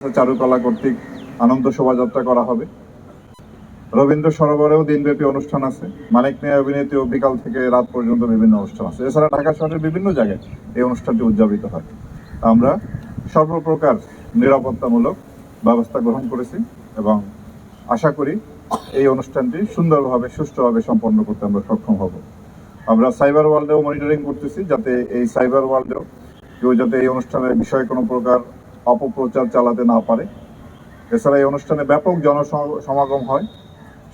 চারুকলা কর্তৃক আনন্দ শোভাযাত্রা করা হবে। রবীন্দ্র সরোবরেও দিনব্যাপী অনুষ্ঠান আছে। মানিক নিয়ে অভিনীত বিকাল থেকে রাত পর্যন্ত বিভিন্ন অনুষ্ঠান আছে। এছাড়া ঢাকা শহরের বিভিন্ন জায়গায় এই অনুষ্ঠানটি উদযাপিত হয়। আমরা সর্বপ্রকার নিরাপত্তামূলক ব্যবস্থা গ্রহণ করেছি এবং আশা করি এই অনুষ্ঠানটি সুন্দরভাবে, সুষ্ঠুভাবে সম্পন্ন করতে আমরা সক্ষম হব। আমরা সাইবার ওয়ার্ল্ডেও মনিটরিং করতেছি যাতে এই সাইবার ওয়ার্ল্ডেও কেউ যাতে এই অনুষ্ঠানের বিষয়ে কোনো প্রকার অপপ্রচার চালাতে না পারে। এছাড়া এই অনুষ্ঠানে ব্যাপক জনসমাগম হয়।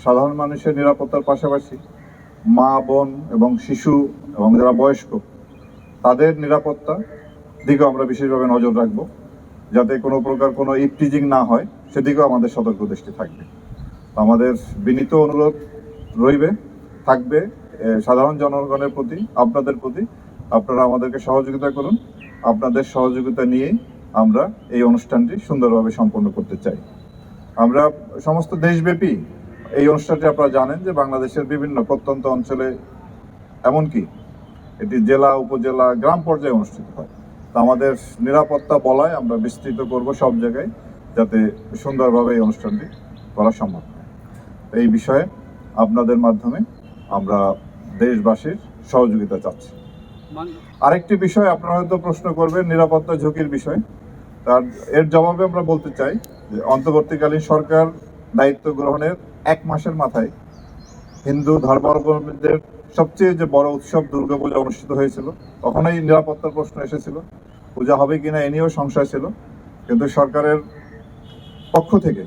সাধারণ মানুষের নিরাপত্তার পাশাপাশি মা, বোন এবং শিশু এবং যারা বয়স্ক, তাদের নিরাপত্তা দিকেও আমরা বিশেষভাবে নজর রাখব। যাতে কোনো প্রকার কোনো ইপটিজিং না হয়, সেদিকেও আমাদের সতর্ক দৃষ্টি থাকবে। আমাদের বিনীত অনুরোধ রইবে, থাকবে সাধারণ জনগণের প্রতি, আপনাদের প্রতি। আপনারা আমাদেরকে সহযোগিতা করুন। আপনাদের সহযোগিতা নিয়েই আমরা এই অনুষ্ঠানটি সুন্দরভাবে সম্পন্ন করতে চাই। আমরা সমস্ত দেশব্যাপী এই অনুষ্ঠানটি আপনারা জানেন যে বাংলাদেশের বিভিন্ন প্রত্যন্ত অঞ্চলে এমনকি এটি জেলা উপজেলা গ্রাম পর্যায়ে অনুষ্ঠিত হয়। তা আমাদের নিরাপত্তা বলায় আমরা বিস্তৃত করব সব জায়গায় যাতে সুন্দরভাবে এই অনুষ্ঠানটি করা সম্ভব হয়। এই বিষয়ে আপনাদের মাধ্যমে আমরা দেশবাসীর সহযোগিতা চাচ্ছি। আরেকটি বিষয় আপনারা হয়তো প্রশ্ন করবেন নিরাপত্তা ঝুঁকির বিষয়। তার এর জবাবে আমরা বলতে চাই যে অন্তর্বর্তীকালীন সরকার দায়িত্ব গ্রহণের এক মাসের মাথায় হিন্দু ধর্মাবলম্বীদের সবচেয়ে যে বড় উৎসব দুর্গাপূজা অনুষ্ঠিত হয়েছিল, তখনই নিরাপত্তার প্রশ্ন এসেছিল, পূজা হবে কিনা এ নিয়েও সংশয় ছিল। কিন্তু সরকারের পক্ষ থেকে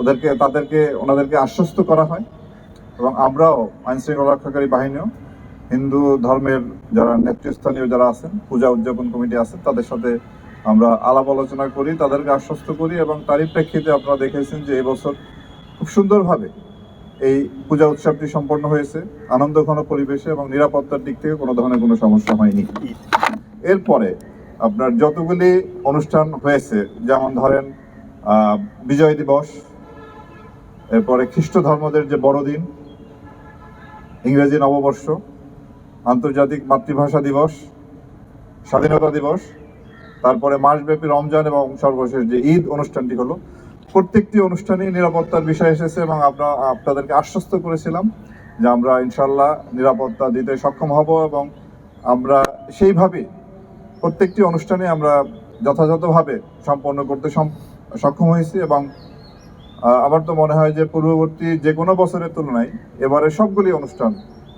ওদেরকে, তাদেরকে, ওনাদেরকে আশ্বস্ত করা হয় এবং আমরাও আইন শৃঙ্খলা রক্ষাকারী বাহিনীও হিন্দু ধর্মের যারা নেতৃস্থানীয় যারা আছেন, পূজা উদযাপন কমিটি আছেন তাদের সাথে আমরা আলাপ আলোচনা করি, তাদেরকে আশ্বস্ত করি এবং তারই প্রেক্ষিতে আপনারা দেখেছেন যে এবছর খুব সুন্দরভাবে এই পূজা উৎসবটি সম্পন্ন হয়েছে, আনন্দ ঘন পরিবেশে এবং নিরাপত্তার দিক থেকে কোনো ধরনের কোনো সমস্যা হয়নি। এরপরে আপনার যতগুলি অনুষ্ঠান হয়েছে, যেমন ধরেন বিজয় দিবস, এরপরে খ্রিস্ট ধর্মদের যে বড়দিন, ইংরেজি নববর্ষ, আন্তর্জাতিক মাতৃভাষা দিবস, স্বাধীনতা দিবস তারপরে মাসব্যাপী রমজান এবং সর্বশেষ যে ঈদ অনুষ্ঠানটি হলো, প্রত্যেকটি অনুষ্ঠানে নিরাপত্তার বিষয় এসেছে এবং আমরা আপনাদেরকে আশ্বস্ত করেছিলাম যে আমরা ইনশাল্লাহ নিরাপত্তা দিতে সক্ষম হব এবং আমরা সেইভাবে প্রত্যেকটি অনুষ্ঠানে আমরা যথাযথভাবে সম্পন্ন করতে সক্ষম হয়েছি এবং আমার তো মনে হয় যে পূর্ববর্তী যে কোনো বছরের তুলনায় এবারে সবগুলি অনুষ্ঠান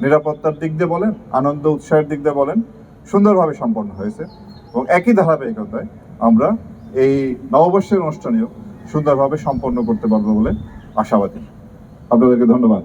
নিরাপত্তার দিক দিয়ে বলেন, আনন্দ, উৎসাহের দিক দিয়ে বলেন, সুন্দরভাবে সম্পন্ন হয়েছে। এবং একই ধারাবাহিকতায় আমরা এই নববর্ষের অনুষ্ঠানেও সুন্দরভাবে সম্পন্ন করতে পারব বলে আশাবাদী। আপনাদেরকে ধন্যবাদ।